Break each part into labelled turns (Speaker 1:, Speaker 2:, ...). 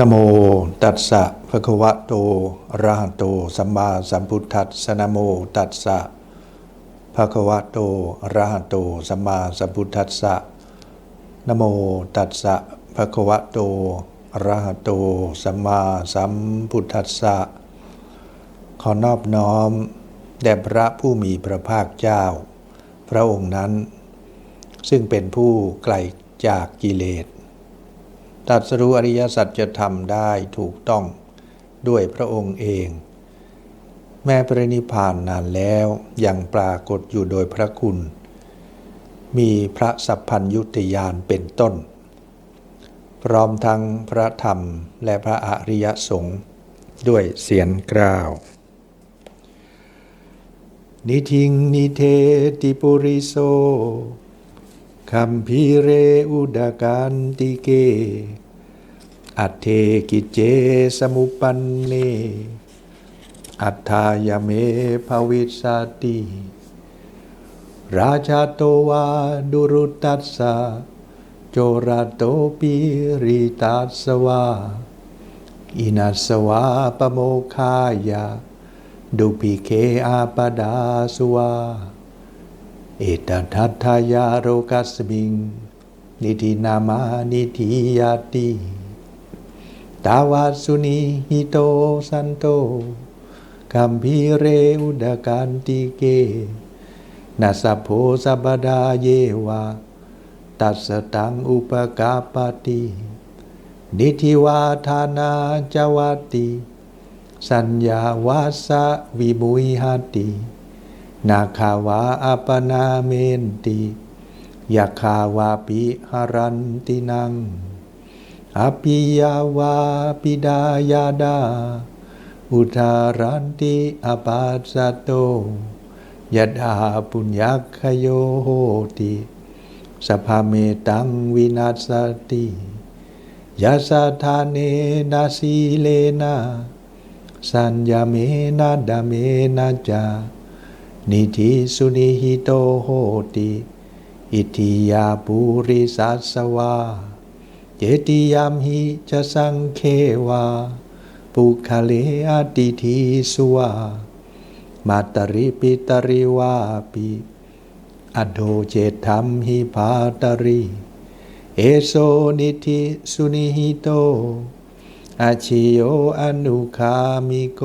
Speaker 1: นโมตัสสะภะคะวะโตอะระหะโต สัมมาสัมพุทธัสสะนโมตัสสะภะคะวะโตอะระหะโต สัมมาสัมพุทธัสสะนโมตัสสะภะคะวะโตอะระหะโต สัมมาสัมพุทธัสสะขอนอบน้อม แด่พระผู้มีพระภาคเจ้า พระองค์นั้น ซึ่งเป็นผู้ไกลจากกิเลส ตรัสรู้อริยสัจธรรมได้ถูกต้องด้วยพระองค์เอง แม้ปรินิพพานนานแล้วยังปรากฏอยู่โดยพระคุณ มีพระสัพพัญยุตยานเป็นต้น พร้อมทั้งพระธรรมและพระอริยสงฆ์ด้วยเสียงกล่าว นิทิงนิเทติปุริโส คัมพีเรอุดาการติเก อัตเทกิจเจสมุปันเน อัตถายเมภวิสสติราชาโตวาดุรุตัสสะโจราโตปิริตัสวาอินัสวาปโมคายาดุปิเคอาปดาสวา เอตทัตทายาโรกัสมิง นิธินามานิธิยาติตาวาสุนีหิโตสันโตคัมพีเรอุดการติเกนัสะโพสัปดาเยวา ตัสสตังอุปกาปตินิธิวาธานาจวัติ สัญญาวาสะวิมุยหติ นาคาวาอัปนาเมนติยาคาวาปิหารันตินังอภิยาวาปิดายาดา อุทารันติอปัสสโตยดาปุญญคโยโหติสภาเมตังวินัสติยาสาธาเนนาสีเลนะสัญญาเมนะดาเมนะจา นิธิสุนิหิโตโหติ อิทิยาปุริสัสวา เจติยามหิจะสังเควา ปุคเลอติทีสวา มาตริปิตริวาปิอโดเจธรรมหิภาตริ เอโซนิธิสุนิหิโตอาชิโยอนุคามิโก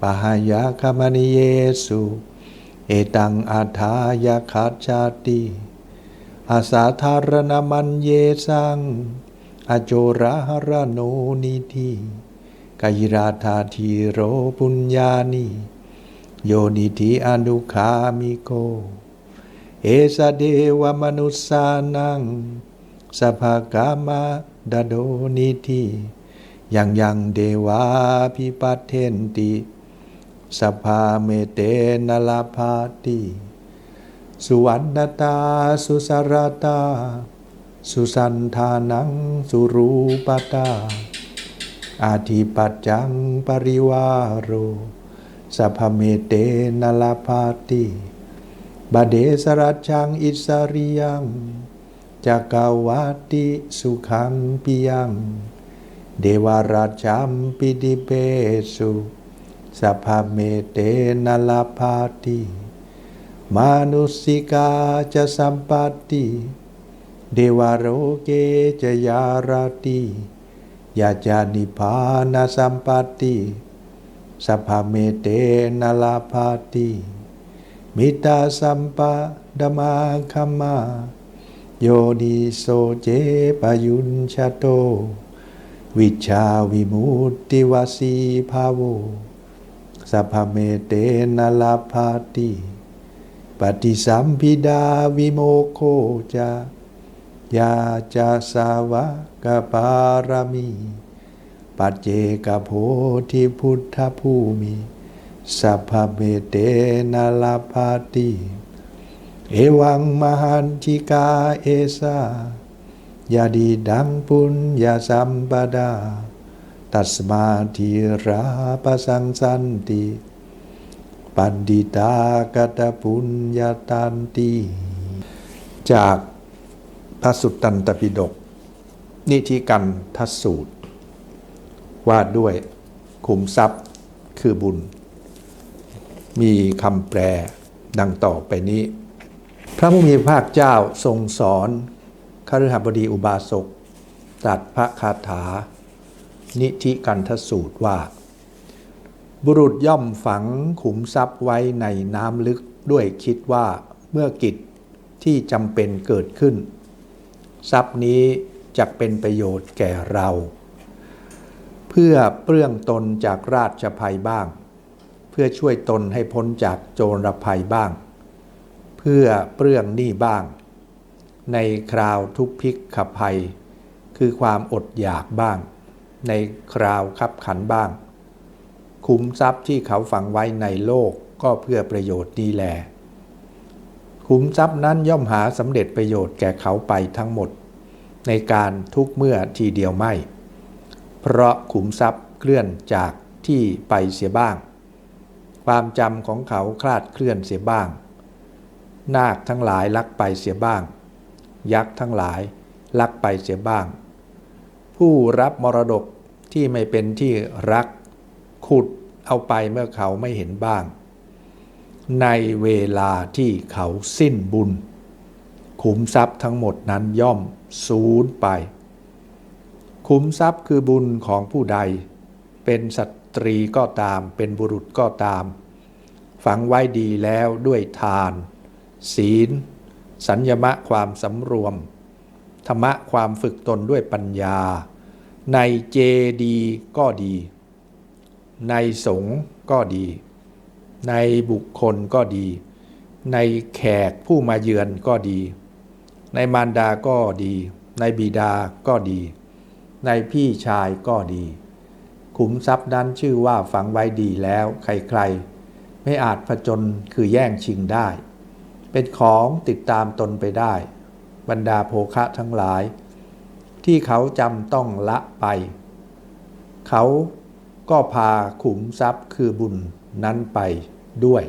Speaker 1: ปหายาคามนิเยสุเอตังอาทายาคัจจาติอาสาธารณมันเยสังอโจระหรโนนิธิกายราธาทีโรปุญญานิโยนิธิอนุคามิโก เอสเดวมนุสสานังสภากามะดโดนิธิยังยังเดวาพิปัตเทนติ สภาเมเตนลาภาติสุวรรณตาสุสารตา สุสันธานังสุรูปตา อาทิปัจจังปริวาโรสัพเมเตนลาภาติบาเดสรัจจังอิสริยังจักกาวาติสุขังปิยัง เดวาราชัมปิดิเปสุ สัพพเมเตนลาภาติมานุสิกาจะสัมปัติเดวาโรเกจะยาราติยาจานิพานาสัมปัติสัพพเมเตนลาภาติมิตาสัมปะดมาคัมมาโยนิโสเจปยุญชาโต วิชาวิมุตติวาสีภาโว สัพพเมเตนะลาภาติปฏิสัมพิดาวิโมโคจายาจาสาวกปารมีปัจเจกโพธิพุทธภูมิสัพพเมเตนะลาภาติเอวังมหันติกาเอสายาดีดังปุญญาสัมปดา ตัสมาธิราปสังสันติปันดิตากตปุญญาตันติจากพระสุตตันตปิฎกนิธิกันทสูตร ว่าด้วยขุมทรัพย์คือบุญ มีคำแปลดังต่อไปนี้ พระผู้มีพระภาคเจ้าทรงสอนคฤหบดีอุบาสกตรัสพระคาถา นิธิกันทสูตรว่า บุรุษย่อมฝังขุมทรัพย์ไว้ในน้ำลึกด้วยคิดว่าเมื่อกิจที่จำเป็นเกิดขึ้น ทรัพย์นี้จะเป็นประโยชน์แก่เรา เพื่อเปลื้องตนจากราชภัยบ้าง เพื่อช่วยตนให้พ้นจากโจรภัยบ้าง เพื่อเปลื้องหนี้บ้าง ในคราวทุกพิกขภัย คือความอดอยากบ้าง ในคราวคับขันบ้าง คุ้มทรัพย์ที่เขาฝังไว้ในโลกก็เพื่อประโยชน์นี้แหลคุ้มทรัพย์นั้นย่อมหาสำเร็จประโยชน์แก่เขาไปทั้งหมด ในการทุกเมื่อทีเดียวไม่ เพราะขุมทรัพย์เคลื่อนจากที่ไปเสียบ้าง ความจำของเขาคลาดเคลื่อนเสียบ้าง นาคทั้งหลายลักไปเสียบ้าง ยักษ์ทั้งหลายลักไปเสียบ้าง ผู้รับมรดกที่ไม่เป็นที่รักขุดเอาไปเมื่อเขาไม่เห็นบ้าง ในเวลาที่เขาสิ้นบุญ ขุมทรัพย์ทั้งหมดนั้นย่อมสูญไป ขุมทรัพย์คือบุญของผู้ใด เป็นสตรีก็ตาม เป็นบุรุษก็ตาม ฝังไว้ดีแล้วด้วยทาน ศีล สัญญมะความสำรวม ธรรมะความฝึกตนด้วยปัญญา ในเจดีก็ดี ในสงฆ์ก็ดี ในบุคคลก็ดี ในแขกผู้มาเยือนก็ดี ในมารดาก็ดี ในบิดาก็ดี ในพี่ชายก็ดีขุมทรัพย์นั้นชื่อว่าฝังไว้ดีแล้วใครๆ ไม่อาจผจญคือแย่งชิงได้ เป็นของติดตามตนไปได้ บรรดาโภคะทั้งหลาย ที่เขาจำต้องละไป เขาก็พาขุมทรัพย์คือบุญนั้นไปด้วย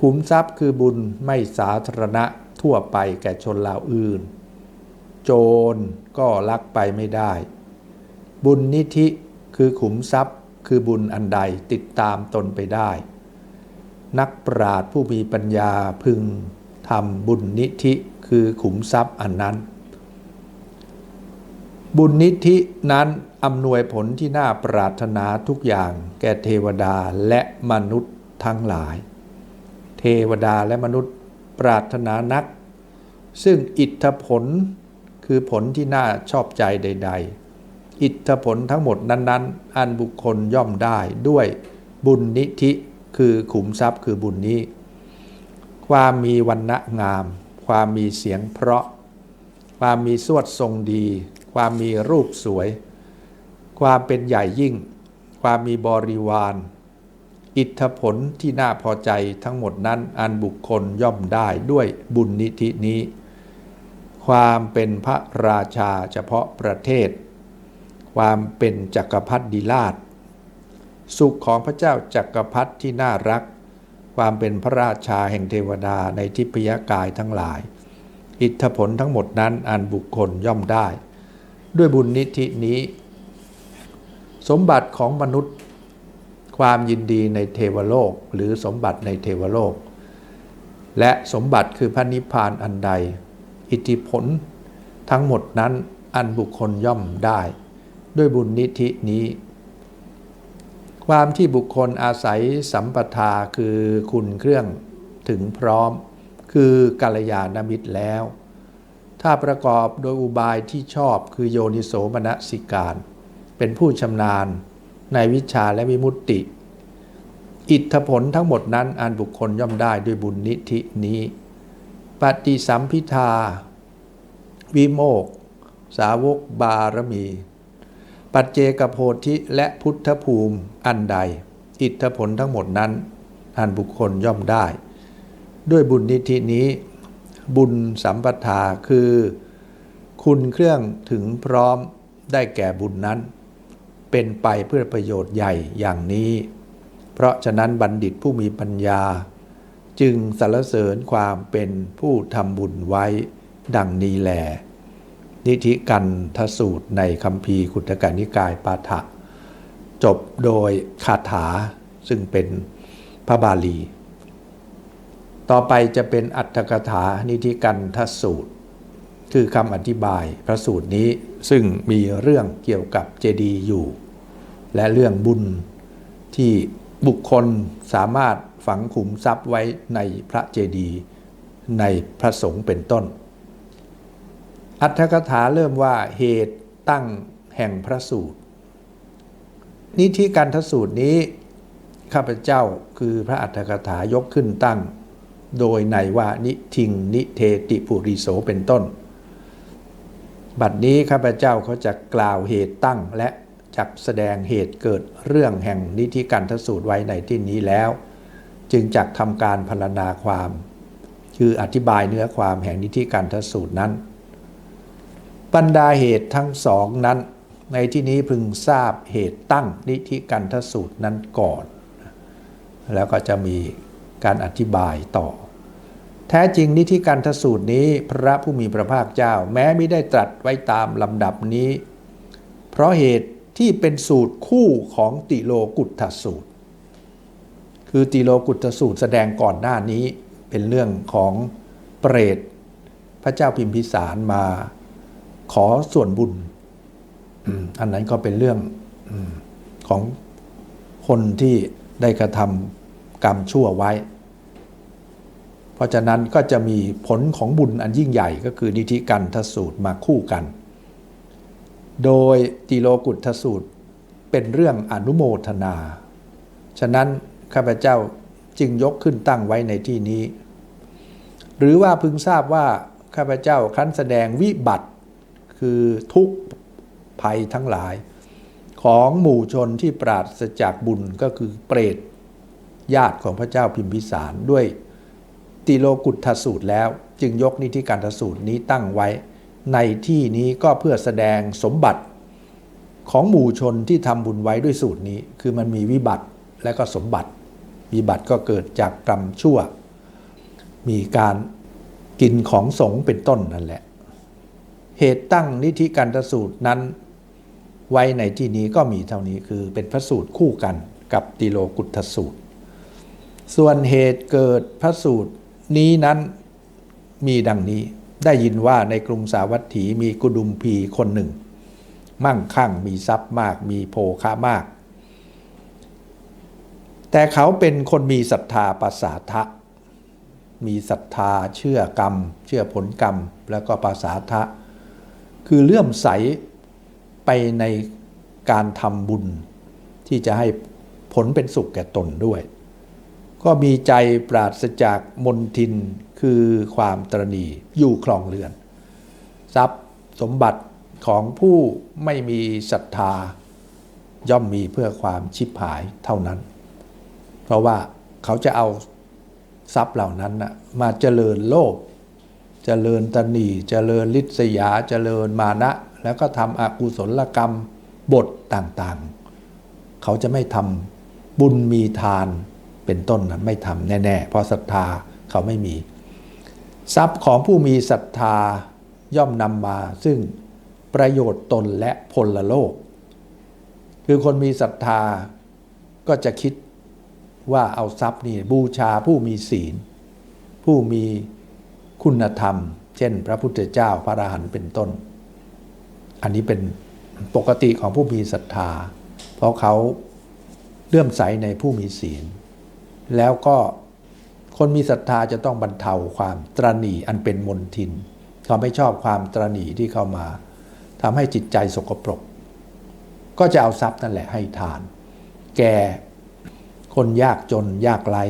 Speaker 1: ขุมทรัพย์คือบุญไม่สาธารณะทั่วไปแก่ชนเหล่าอื่น โจรก็ลักไปไม่ได้ บุญนิธิคือขุมทรัพย์คือบุญอันใดติดตามตนไปได้ นักปราชญ์ผู้มีปัญญาพึงทำบุญนิธิ คือขุมทรัพย์อันนั้น บุญนิธินั้นอำนวยผลที่น่าปรารถนาทุกอย่างแก่เทวดาและมนุษย์ทั้งหลาย เทวดาและมนุษย์ปรารถนานัก ซึ่งอิทธผลคือผลที่น่าชอบใจใด ๆ อิทธผลทั้งหมดนั้น ๆ อันบุคคลย่อมได้ด้วยบุญนิธิคือขุมทรัพย์คือบุญนี้ ความมีวันณะงาม ความมีเสียงเพราะ ความมีสวดทรงดี ความมีรูปสวย ความเป็นใหญ่ยิ่ง ความมีบริวาร อิทธผลที่น่าพอใจทั้งหมดนั้นอันบุคคลย่อมได้ด้วยบุญนิธินี้ ความเป็นพระราชาเฉพาะประเทศ ความเป็นจักรพรรดิราชสุขของพระเจ้าจักรพรรดิที่น่ารัก ความเป็นพระราชาแห่งเทวดาในทิพยกายทั้งหลาย อิทธผลทั้งหมดนั้นอันบุคคลย่อมได้ ด้วยบุญนิธินี้ สมบัติของมนุษย์ ความยินดีในเทวโลกหรือสมบัติในเทวโลก และสมบัติคือพระนิพพานอันใด อิทธิผลทั้งหมดนั้นอันบุคคลย่อมได้ ด้วยบุญนิธินี้ ความที่บุคคลอาศัยสัมปทาคือคุณเครื่องถึงพร้อม คือกัลยาณมิตรแล้ว ถ้าประกอบโดยอุบายที่ชอบคือโยนิโสมนสิการ เป็นผู้ชำนาญในวิชาและวิมุตติ อิทธผลทั้งหมดนั้นอันบุคคลย่อมได้ด้วยบุญนิธินี้ ปฏิสัมพิทา วิโมก สาวกบารมี ปัจเจกโพธิและพุทธภูมิอันใด อิทธผลทั้งหมดนั้น อันบุคคลย่อมได้ ด้วยบุญนิธินี้ บุญสัมปทาคือ คุณเครื่องถึงพร้อมได้แก่บุญนั้น เป็นไปเพื่อประโยชน์ใหญ่อย่างนี้ เพราะฉะนั้นบัณฑิตผู้มีปัญญา จึงสรรเสริญความเป็นผู้ทำบุญไว้ดังนี้แล นิธิกันทสูตรในคำพีขุตกนิกายปาฐะจบโดยคาถาซึ่งเป็นพระบาลี ต่อไปจะเป็นอัตถกถานิธิกันทสูตร คือคำอธิบายพระสูตรนี้ซึ่งมีเรื่องเกี่ยวกับเจดีย์อยู่ และเรื่องบุญที่บุคคลสามารถฝังขุมทรัพย์ไว้ในพระเจดีย์ในพระสงฆ์เป็นต้น อัตถกถาเริ่มว่าเหตุตั้งแห่งพระสูตร นิธิการทสูตรนี้ ข้าพเจ้าคือพระอัตถกถายกขึ้นตั้ง โดยในว่านิทิงนิเทติปุริโสเป็นต้น บัดนี้ข้าพเจ้าเขาจะกล่าวเหตุตั้งและจักแสดงเหตุเกิดเรื่องแห่งนิธิการทสูตรไว้ในที่นี้แล้ว จึงจักทำการพรรณนาความ คืออธิบายเนื้อความแห่งนิธิการทสูตรนั้น บรรดาเหตุทั้งสองนั้น ในที่นี้พึงทราบเหตุตั้งนิธิกันทสูตรนั้นก่อน แล้วก็จะมีการอธิบายต่อ แท้จริงนิธิกันทสูตรนี้พระผู้มีพระภาคเจ้าแม้ไม่ได้ตรัสไว้ตามลำดับนี้ เพราะเหตุที่เป็นสูตรคู่ของติโลกุตทสูตร คือติโลกุตทสูตรแสดงก่อนหน้านี้เป็นเรื่องของเปรตพระเจ้าพิมพิสารมา ขอส่วนบุญอันนั้นก็เป็นเรื่องของคนที่ได้กระทำกรรมชั่วไว้ เพราะฉะนั้นก็จะมีผลของบุญอันยิ่งใหญ่ก็คือนิธิกันทสูตรมาคู่กัน โดยติโลกุตทสูตรเป็นเรื่องอนุโมทนา ฉะนั้นข้าพเจ้าจึงยกขึ้นตั้งไว้ในที่นี้ หรือว่าพึงทราบว่าข้าพเจ้าครั้นแสดงวิบัติ คือทุกภัยทั้งหลาย ของหมู่ชนที่ปราศจากบุญก็คือเปรตญาติของพระเจ้าพิมพิสารด้วยติโลกุตทสูตรแล้ว จึงยกนิธิการทสูตรนี้ตั้งไว้ ในที่นี้ก็เพื่อแสดงสมบัติของหมู่ชนที่ทำบุญไว้ด้วยสูตรนี้ คือมันมีวิบัติและก็สมบัติ วิบัติก็เกิดจากกรรมชั่ว มีการกินของสงเป็นต้นนั่นแหละ เหตุตั้งนิธิการสูตรนั้น ไว้ในที่นี้ก็มีเท่านี้คือเป็นพระสูตรคู่กันกับติโลกุตสูตร ส่วนเหตุเกิดพระสูตรนี้นั้นมีดังนี้ได้ยินว่าในกรุงสาวัตถีมีกุดุมพีคนหนึ่ง มั่งคั่งมีทรัพย์มากมีโภคะมาก แต่เขาเป็นคนมีศรัทธาปัสสาทะ มีศรัทธาเชื่อกรรม เชื่อผลกรรม แล้วก็ปัสสาทะ คือเลื่อมใสไปในการทำบุญ ที่จะให้ผลเป็นสุขแก่ตนด้วย ก็มีใจปราศจากมนทินคือความตรณีอยู่คลองเรือน ทรัพย์สมบัติของผู้ไม่มีศรัทธา ย่อมมีเพื่อความชิบหายเท่านั้น เพราะว่าเขาจะเอาทรัพย์เหล่านั้นนะมาเจริญโลภ เจริญตนีเจริญลิษยาเจริญมานะ แล้วก็ทำอกุศลกรรมบทต่างๆ เขาจะไม่ทำบุญมีทานเป็นต้นนะไม่ทำแน่ๆ เพราะศรัทธาเขาไม่มี ทรัพย์ของผู้มีศรัทธาย่อมนำมา ซึ่งประโยชน์ตนและพลโลก คือคนมีศรัทธาก็จะคิดว่าเอาทรัพย์นี่บูชาผู้มีศีล ผู้มี คุณธรรม เช่น พระพุทธเจ้าพระอรหันต์เป็นต้น อันนี้เป็นปกติของผู้มีศรัทธา เพราะเขาเลื่อมใสในผู้มีศีล แล้วก็คนมีศรัทธาจะต้องบรรเทาความตรณีอันเป็นมนทิน เขาไม่ชอบความตรณีที่เข้ามาทำให้จิตใจสกปรก ก็จะเอาทรัพย์นั่นแหละให้ทาน แก่คนยากจนยากไร้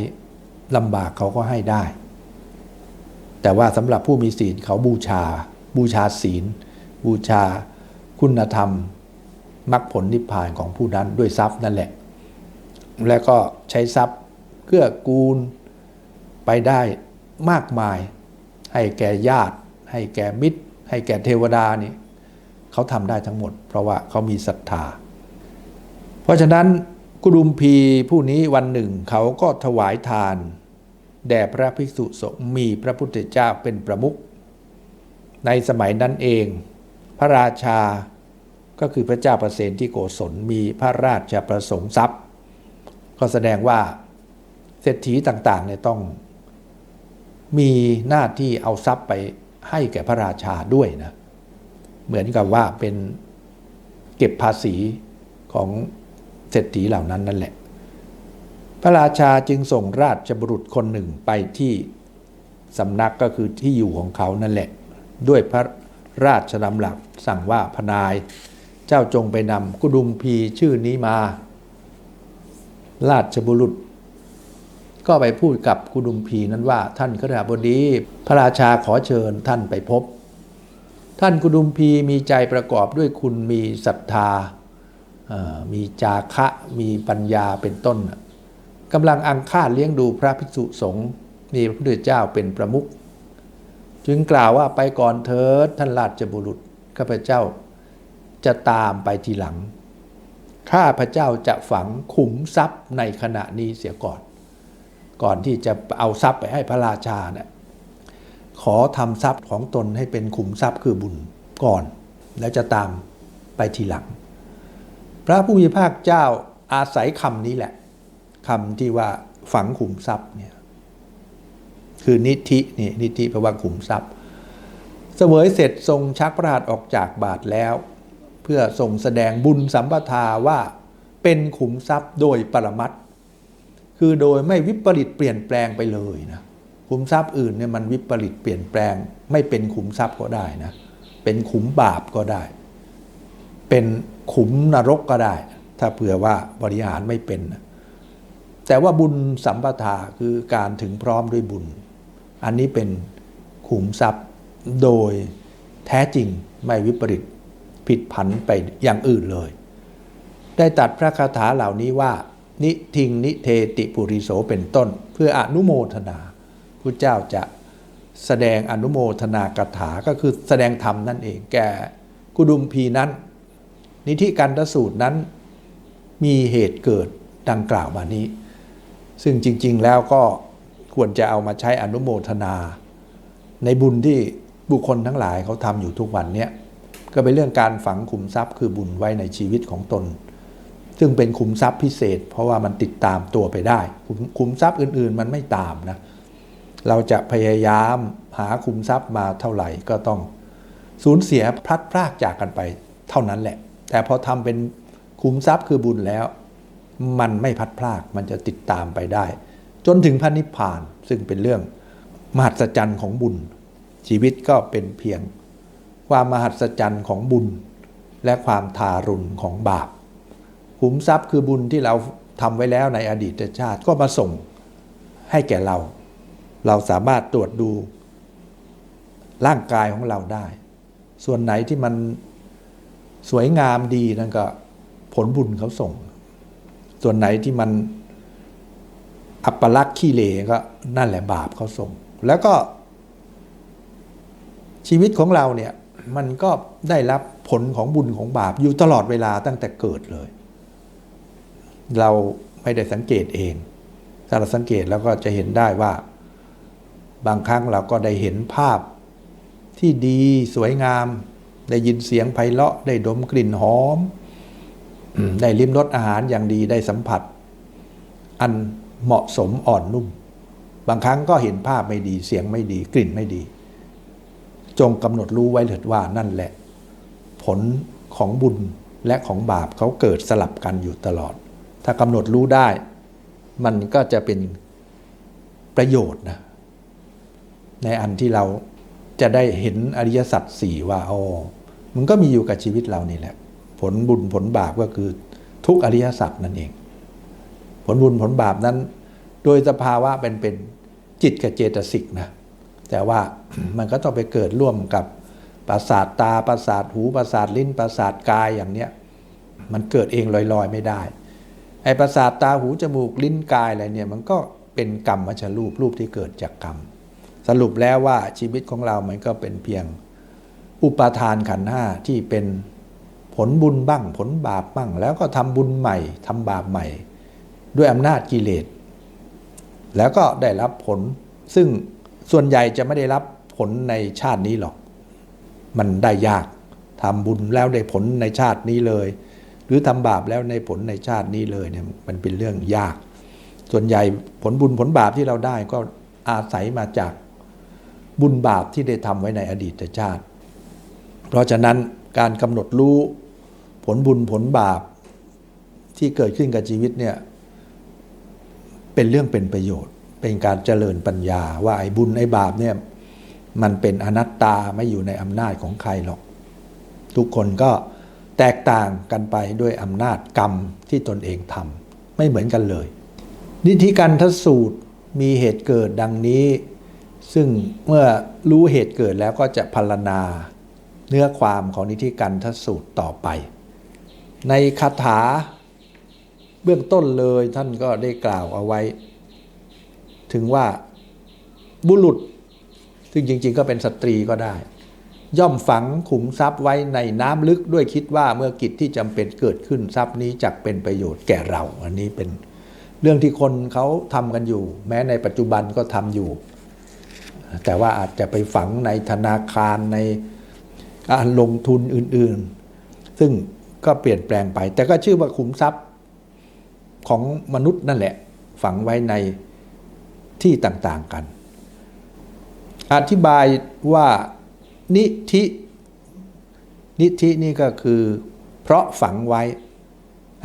Speaker 1: ลำบากเขาก็ให้ได้ แต่ว่าสำหรับผู้มีศีลเขาบูชา บูชาศีล บูชาคุณธรรมมรรคผลนิพพานของผู้นั้นด้วยทรัพย์นั่นแหละ และก็ใช้ทรัพย์เกื้อกูลไปได้มากมาย ให้แก่ญาติ ให้แก่มิตร ให้แก่เทวดานี่เขาทำได้ทั้งหมด เพราะว่าเขามีศรัทธา เพราะฉะนั้นกุดุมพีผู้นี้วันหนึ่งเขาก็ถวายทาน แด่พระภิกษุสงฆ์มีพระพุทธเจ้าเป็นประมุขในสมัยนั้นเอง พระราชาก็คือพระเจ้าประเสนที่โกศลมีพระราชประสงค์ทรัพย์ ก็แสดงว่าเศรษฐีต่างๆเนี่ยต้องมีหน้าที่เอาทรัพย์ไปให้แก่พระราชาด้วยนะเหมือนกับว่าเป็นเก็บภาษีของเศรษฐีเหล่านั้นนั่นแหละ พระราชาจึงส่งราชบุรุษคนหนึ่งไปที่สำนักก็คือที่อยู่ของเขานั่นแหละ ด้วยพระราชดำหลักสั่งว่าพนาย เจ้าจงไปนำกุดุมพีชื่อนี้มา ราชบุรุษ ก็ไปพูดกับกุดุมพีนั้นว่าท่านขณาบดี พระราชาขอเชิญท่านไปพบ ท่านกุดุมพีมีใจประกอบด้วยคุณมีศรัทธา มีจาคะมีปัญญาเป็นต้น กำลังอังคาดเลี้ยงดูพระภิกษุสงฆ์มีพระพุทธเจ้าเป็นประมุขจึงกล่าวว่าไปก่อนเถิดท่านราชบุรุษข้าพเจ้าจะตามไปทีหลัง ข้าพเจ้าจะฝังขุมทรัพย์ในขณะนี้เสียก่อน ก่อนที่จะเอาทรัพย์ไปให้พระราชาเนี่ยขอทำทรัพย์ของตนให้เป็นขุมทรัพย์คือบุญก่อน แล้วจะตามไปทีหลัง พระผู้มีภาคเจ้าอาศัยคำนี้แหละ คำที่ว่าฝังขุมทรัพย์เนี่ยคือนิธินี่นิธิแปลว่าขุมทรัพย์ เสวยเสร็จทรงชักพระหัตถ์ออกจากบาทแล้ว เพื่อทรงแสดงบุญสัมปทาว่าเป็นขุมทรัพย์โดยปรมัตถ์คือโดยไม่วิปริตเปลี่ยนแปลงไปเลยนะขุมทรัพย์อื่นเนี่ยมันวิปริตเปลี่ยนแปลง ไม่เป็นขุมทรัพย์ก็ได้นะเป็นขุมบาปก็ได้ เป็นขุมนรกก็ได้ ถ้าเผื่อว่าบริหารไม่เป็นนะ แต่ว่าบุญสัมปทาคือการถึงพร้อมด้วยบุญ อันนี้เป็นขุมทรัพย์โดยแท้จริงไม่วิปริตผิดผันไปอย่างอื่นเลย ได้ตัดพระคาถาเหล่านี้ว่า นิทิงนิเทติปุริโสเป็นต้น เพื่ออนุโมทนาพระเจ้าจะแสดงอนุโมทนากถาก็คือแสดงธรรมนั่นเองแก่กุดุมพีนั้น นิธิกันตสูตรนั้นมีเหตุเกิดดังกล่าวมานี้ ซึ่งจริง ๆ แล้วก็ควรจะเอามาใช้อนุโมทนา ในบุญที่บุคคลทั้งหลายเขาทำอยู่ทุกวันเนี้ยก็เป็นเรื่องการฝังขุมทรัพย์คือบุญไว้ในชีวิตของตน ซึ่งเป็นขุมทรัพย์พิเศษ เพราะว่ามันติดตามตัวไปได้ขุมขุมทรัพย์อื่น ๆ มันไม่ตามนะเราจะพยายามหาขุมทรัพย์มาเท่าไหร่ก็ต้องสูญเสียพลัดพรากจากกันไปเท่านั้นแหละ แต่พอทำเป็นขุมทรัพย์คือบุญแล้ว มันไม่พัดพลากมันจะติดตามไปได้ จนถึงพระนิพพาน ซึ่งเป็นเรื่องมหัศจรรย์ของบุญ ชีวิตก็เป็นเพียง ความมหัศจรรย์ของบุญ และความทารุณของบาปขุมทรัพย์คือบุญที่เราทำไว้แล้วในอดีตชาติก็มาส่งให้แก่เรา เราสามารถตรวจดูร่างกายของเราได้ ส่วนไหนที่มันสวยงามดีนั่นก็ผลบุญเขาส่ง ส่วนไหนที่มันอัปลักษ์ขี้เหร่ก็นั่นแหละบาปเขาส่ง แล้วก็ชีวิตของเราเนี่ยมันก็ได้รับผลของบุญของบาปอยู่ตลอดเวลาตั้งแต่เกิดเลย เราไม่ได้สังเกตเอง ถ้าเราสังเกตแล้วก็จะเห็นได้ว่า บางครั้งเราก็ได้เห็นภาพที่ดีสวยงาม ได้ยินเสียงไพเราะได้ดมกลิ่นหอม ได้ลิ้มรสอาหารอย่างดีได้สัมผัส อันเหมาะสมอ่อนนุ่ม บางครั้งก็เห็นภาพไม่ดีเสียงไม่ดีกลิ่นไม่ดี จงกำหนดรู้ไว้เถิดว่านั่นแหละ ผลของบุญและของบาปเขาเกิดสลับกันอยู่ตลอด ถ้ากำหนดรู้ได้ มันก็จะเป็นประโยชน์นะในอันที่เราจะได้เห็นอริยสัจสี่ว่าอ๋อมันก็มีอยู่กับชีวิตเรานี่แหละ ผลบุญผลบาปก็คือทุกอริยสัจนั่นเอง ผลบุญผลบาปนั้น โดยสภาวะเป็นเป็นจิตกับเจตสิกนะแต่ว่ามันก็ต้องไปเกิดร่วมกับประสาทตาประสาทหูประสาทลิ้นประสาทกายอย่างเนี้ยมันเกิดเองลอยๆไม่ได้ไอ้ประสาทตาหูจมูกลิ้นกายอะไรเนี่ยมันก็เป็นกรรมมัชรูปรูปที่เกิดจากกรรม สรุปแล้วว่าชีวิตของเรามันก็เป็นเพียงอุปาทานขันธ์ห้าที่เป็น ผลบุญบ้างผลบาปบ้างแล้วก็ทำบุญใหม่ทำบาปใหม่ ด้วยอำนาจกิเลส แล้วก็ได้รับผล ซึ่งส่วนใหญ่จะไม่ได้รับผลในชาตินี้หรอก มันได้ยากทำบุญแล้วได้ผลในชาตินี้เลย หรือทำบาปแล้วในผลในชาตินี้เลยเนี่ยมันเป็นเรื่องยาก ส่วนใหญ่ผลบุญผลบาปที่เราได้ก็อาศัยมาจากบุญบาปที่ได้ทำไว้ในอดีตชาติ เพราะฉะนั้นการกำหนดรู้ ผลบุญผลบาปที่เกิดขึ้นกับชีวิตเนี่ยเป็นเรื่องเป็นประโยชน์ เป็นการเจริญปัญญาว่าไอ้บุญไอ้บาปเนี่ยมันเป็นอนัตตาไม่อยู่ในอำนาจของใครหรอก ทุกคนก็แตกต่างกันไปด้วยอำนาจกรรมที่ตนเองทำไม่เหมือนกันเลย นิธิการทสูตรมีเหตุเกิดดังนี้ ซึ่งเมื่อรู้เหตุเกิดแล้วก็จะพรรณนาเนื้อความของนิธิการทสูตรต่อไป ในคาถาเบื้องต้นเลยท่านก็ได้กล่าวเอาไว้ ถึงว่าบุรุษ ซึ่งจริง ๆ ก็เป็นสตรีก็ได้ ย่อมฝังขุมทรัพย์ไว้ในน้ำลึกด้วยคิดว่าเมื่อกิจที่จำเป็นเกิดขึ้นทรัพย์นี้จักเป็นประโยชน์แก่เรา อันนี้เป็นเรื่องที่คนเขาทำกันอยู่ แม้ในปัจจุบันก็ทำอยู่ แต่ว่าอาจจะไปฝังในธนาคารในการลงทุนอื่น ๆ ซึ่ง ก็เปลี่ยนแปลงไป แต่ก็ชื่อว่าขุมทรัพย์ของมนุษย์นั่นแหละ ฝังไว้ในที่ต่างๆกัน อธิบายว่านิธินิธินี่ก็คือ เพราะฝังไว้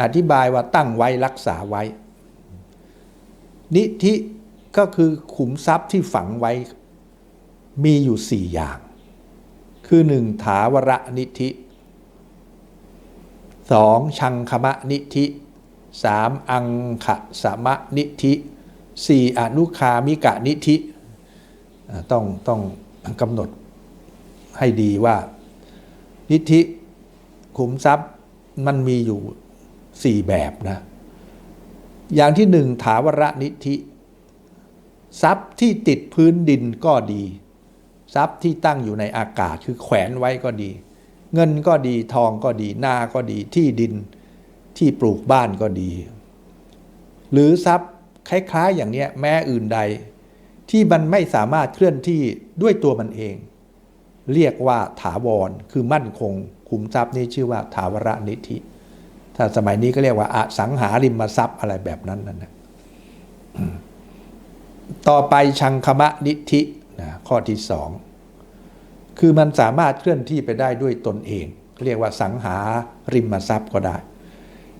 Speaker 1: อธิบายว่าตั้งไว้รักษาไว้ นิธิก็คือขุมทรัพย์ที่ฝังไว้มีอยู่สี่อย่าง คือหนึ่งถาวรนิธิ สองชังคมะนิธิสามอังขะสมะนิธิสี่อนุคามิกะนิธิ ต้องต้องกำหนดให้ดีว่า นิธิขุมทรัพย์มันมีอยู่สี่แบบนะ อย่างที่หนึ่งถาวรนิธิ ทรัพย์ที่ติดพื้นดินก็ดี ทรัพย์ที่ตั้งอยู่ในอากาศคือแขวนไว้ก็ดี เงินก็ดีทองก็ดีนาก็ดีที่ดินที่ปลูกบ้านก็ดี หรือทรัพย์คล้ายๆอย่างเนี้ยแม้อื่นใด ที่มันไม่สามารถเคลื่อนที่ด้วยตัวมันเอง เรียกว่าถาวรคือมั่นคงคุมทรัพย์นี้ชื่อว่าถาวรนิธิ ถ้าสมัยนี้ก็เรียกว่าอสังหาริมทรัพย์อะไรแบบนั้นนั่นนะต่อไปชังคมะนิธินะข้อที่สอง คือมันสามารถเคลื่อนที่ไปได้ด้วยตนเอง เรียกว่าสังหาริมทรัพย์ก็ได้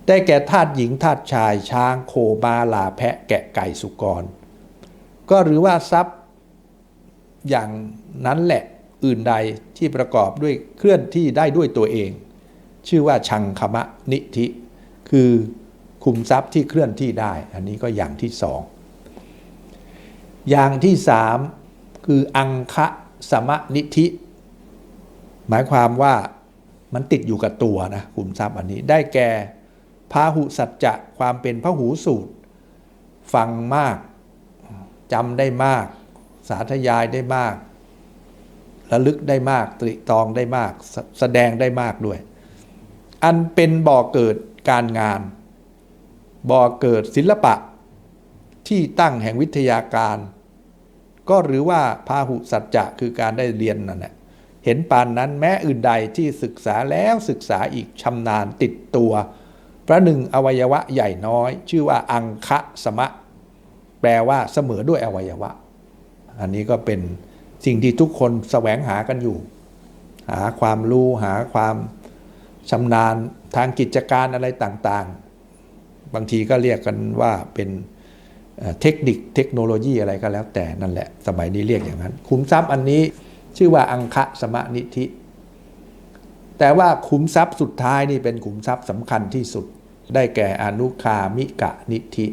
Speaker 1: ได้แก่ธาตุหญิงธาตุชายช้างโคมาลาแพะแกะไก่สุกร ก็หรือว่าทรัพย์อย่างนั้นแหละอื่นใดที่ประกอบด้วยเคลื่อนที่ได้ด้วยตัวเอง ชื่อว่าชังคมะนิธิ คือคุมทรัพย์ที่เคลื่อนที่ได้ อันนี้ก็อย่างที่สองอย่างที่สามคืออังคะสมะนิธิ หมายความว่ามันติดอยู่กับตัวนะคุมทรัพย์อันนี้ได้แก่พาหุสัจจะความเป็นพหูสูตร ฟังมากจำได้มาก สาธยายได้มากระลึกได้มากตริตองได้มากสแสดงได้มากด้วย อันเป็นบ่อเกิดการงาน บ่อเกิดศิลปะ ที่ตั้งแห่งวิทยาการ ก็หรือว่าพาหุสัจจะคือการได้เรียนนั่นแหละ เห็นปานนั้นแม้อื่นใดที่ศึกษาแล้วศึกษาอีกชำนาญติดตัวประหนึ่งอวัยวะใหญ่น้อย ชื่อว่าอังคะสมะ แปลว่าเสมอด้วยอวัยวะ อันนี้ก็เป็นสิ่งที่ทุกคนแสวงหากันอยู่ หาความรู้หาความชำนาญทางกิจการอะไรต่างๆ บางทีก็เรียกกันว่าเป็นเทคนิคเทคโนโลยีอะไรก็แล้วแต่นั่นแหละ สมัยนี้เรียกอย่างนั้นขุมทรัพย์อันนี้ ชื่อว่าอังคะสมะนิธิ แต่ว่าขุมทรัพย์สุดท้ายนี่เป็นขุมทรัพย์สำคัญที่สุด ได้แก่อนุคามิกะนิธิ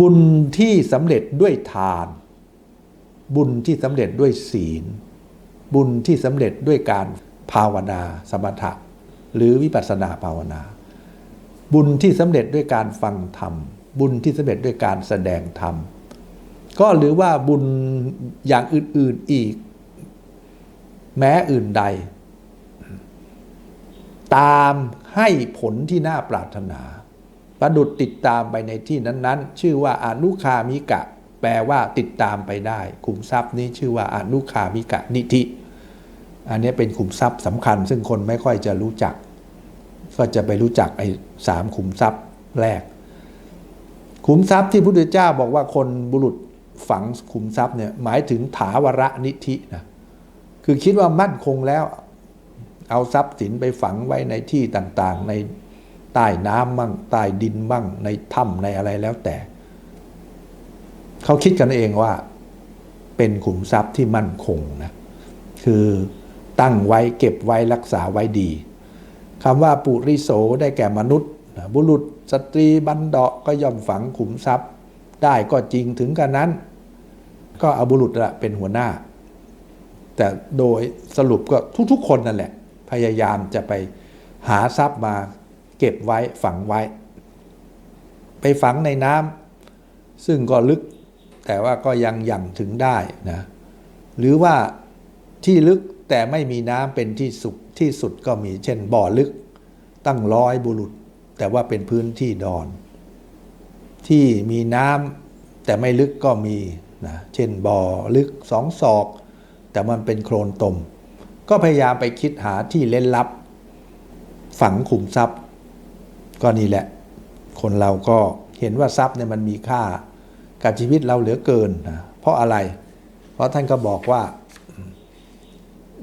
Speaker 1: บุญที่สำเร็จด้วยทาน บุญที่สำเร็จด้วยศีล บุญที่สำเร็จด้วยการภาวนาสมถะ หรือวิปัสสนาภาวนา บุญที่สำเร็จด้วยการฟังธรรม บุญที่สำเร็จด้วยการแสดงธรรม ก็หรือว่าบุญอย่างอื่น ๆอีก แม้อื่นใด ตามให้ผลที่น่าปรารถนา ประดุดติดตามไปในที่นั้น ๆ ชื่อว่าอนุคามิกะ แปลว่าติดตามไปได้ขุมทรัพย์นี้ชื่อว่าอนุคามิกะนิธิ อันนี้เป็นขุมทรัพย์สำคัญ ซึ่งคนไม่ค่อยจะรู้จัก ก็จะไปรู้จักไอ้สามขุมทรัพย์แรกขุมทรัพย์ที่พระพุทธเจ้าบอกว่าคนบุรุษ ฝังขุมทรัพย์เนี่ยหมายถึงถาวรนิธินะคือคิดว่ามั่นคงแล้วเอาทรัพย์สินไปฝังไว้ในที่ต่างๆ ในใต้น้ำบ้างใต้ดินบ้างในถ้ำในอะไรแล้วแต่ เขาคิดกันเองว่าเป็นขุมทรัพย์ที่มั่นคงนะคือตั้งไว้เก็บไว้รักษาไว้ดีคำว่าปุริโสได้แก่มนุษย์บุรุษสตรีบันเดาก็ย่อมฝังขุมทรัพย์ ได้ก็จริงถึงกันนั้น ก็เอาบุรุษละเป็นหัวหน้า แต่โดยสรุปก็ทุกๆ คนนั่นแหละ พยายามจะไปหาทรัพย์มาเก็บไว้ฝังไว้ ไปฝังในน้ำซึ่งก็ลึกแต่ว่าก็ยังยังถึงได้นะหรือว่าที่ลึกแต่ไม่มีน้ำเป็นที่สุดที่สุดก็มีเช่นบ่อลึกตั้งร้อยบุรุษ แต่ว่าเป็นพื้นที่ดอน ที่มีน้ำแต่ไม่ลึกก็มีนะเช่นบ่อลึกสองศอก แต่มันเป็นโคลนตม ก็พยายามไปคิดหาที่เล่นลับ ฝังขุมทรัพย์ ก็นี่แหละ คนเราก็เห็นว่าทรัพย์เนี่ยมันมีค่ากับชีวิตเราเหลือเกินนะเพราะอะไร เพราะท่านก็บอกว่า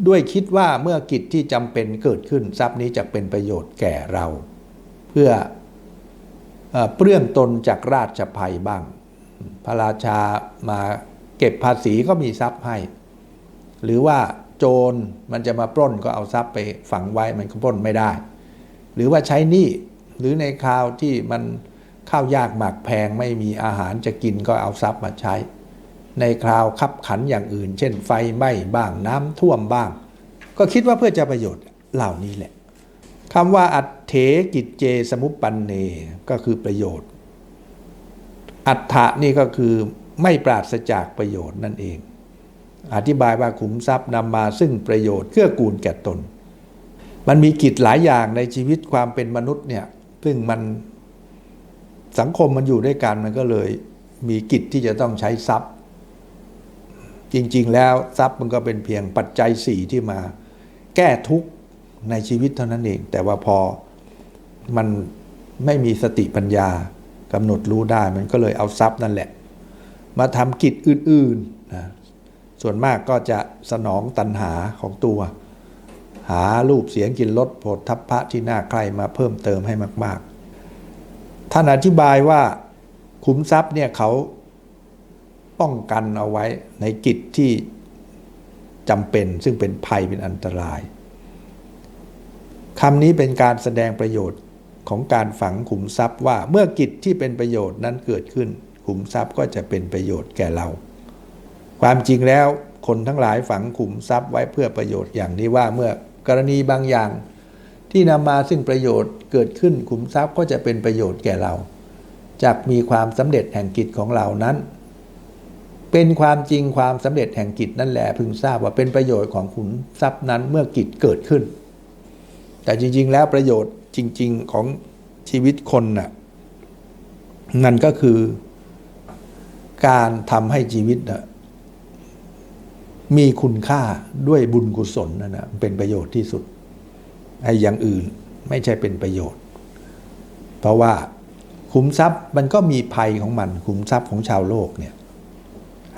Speaker 1: ด้วยคิดว่าเมื่อกิจที่จำเป็นเกิดขึ้นทรัพย์นี้จะเป็นประโยชน์แก่เรา เพื่อ เปลื้องตนจากราชภัยบ้าง พระราชามาเก็บภาษีก็มีทรัพย์ให้ หรือว่าโจรมันจะมาปล้นก็เอาทรัพย์ไปฝังไว้มันก็ปล้นไม่ได้ หรือว่าใช้หนี้หรือในคราวที่มันข้าวยากหมากแพงไม่มีอาหารจะกินก็เอาทรัพย์มาใช้ ในคราวคับขันอย่างอื่น เช่นไฟไหม้บ้างน้ำท่วมบ้าง ก็คิดว่าเพื่อจะประโยชน์เหล่านี้แหละ คำว่าอัตเถกิจเจสมุปปันเนก็คือประโยชน์ อัฏฐะนี่ก็คือไม่ปราศจากประโยชน์นั่นเอง อธิบายว่าขุมทรัพย์นำมาซึ่งประโยชน์เกื้อกูลแก่ตน มันมีกิจหลายอย่างในชีวิตความเป็นมนุษย์เนี่ยซึ่งมันสังคมมันอยู่ด้วยกันมันก็เลยมีกิจที่จะต้องใช้ทรัพย์ จริง ๆ แล้วทรัพย์มันก็เป็นเพียงปัจจัยสี่ที่มา แก้ทุกข์ ในชีวิตเท่านั้นเอง แต่ว่าพอมันไม่มีสติปัญญากำหนดรู้ได้มันก็เลยเอาทรัพย์นั่นแหละ มาทำกิจอื่นๆนะส่วนมากก็จะสนองตัณหาของตัว หารูปเสียงกลินรสโผฏฐัพพะที่น่าใครมาเพิ่มเติมให้มาก ๆ ท่านอธิบายว่าขุมทรัพย์เนี่ยเขาป้องกันเอาไว้ในกิจที่จำเป็นซึ่งเป็นภัยเป็นอันตราย คำนี้เป็นการแสดงประโยชน์ของการฝังขุมทรัพย์ว่าเมื่อกิจที่เป็นประโยชน์นั้นเกิดขึ้น ขุมทรัพย์ก็จะเป็นประโยชน์แก่เรา ความจริงแล้วคนทั้งหลายฝังขุมทรัพย์ไว้เพื่อประโยชน์อย่างนี้ว่าเมื่อกรณีบางอย่าง ที่นำมาซึ่งประโยชน์เกิดขึ้นขุมทรัพย์ก็จะเป็นประโยชน์แก่เราจากมีความสำเร็จแห่งกิจของเรานั้น เป็นความจริงความสำเร็จแห่งกิจนั่นแหละพึงทราบว่าเป็นประโยชน์ของขุมทรัพย์นั้นเมื่อกิจเกิดขึ้น แต่จริง ๆ แล้วประโยชน์จริง ๆ ของชีวิตคนน่ะนั่นก็คือการทำให้ชีวิตน่ะมีคุณค่าด้วยบุญกุศลนั่นนะเป็นประโยชน์ที่สุดไอ้อย่างอื่นไม่ใช่เป็นประโยชน์ เพราะว่าขุมทรัพย์มันก็มีภัยของมันขุมทรัพย์ของชาวโลกเนี่ย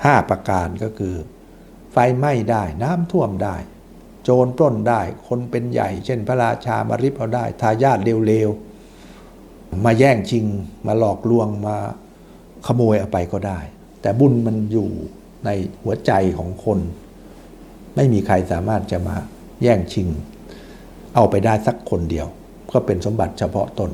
Speaker 1: ห้าประการก็คือ ไฟไหม้ได้น้ำท่วมได้ โจรปล้นได้ คนเป็นใหญ่ เช่นพระราชามาริบเอาได้ ทายาทเร็วๆ มาแย่งชิง มาหลอกลวงมาขโมยเอาไปก็ได้ แต่บุญมันอยู่ในหัวใจของคน ไม่มีใครสามารถจะมาแย่งชิง เอาไปได้สักคนเดียว ก็เป็นสมบัติเฉพาะตน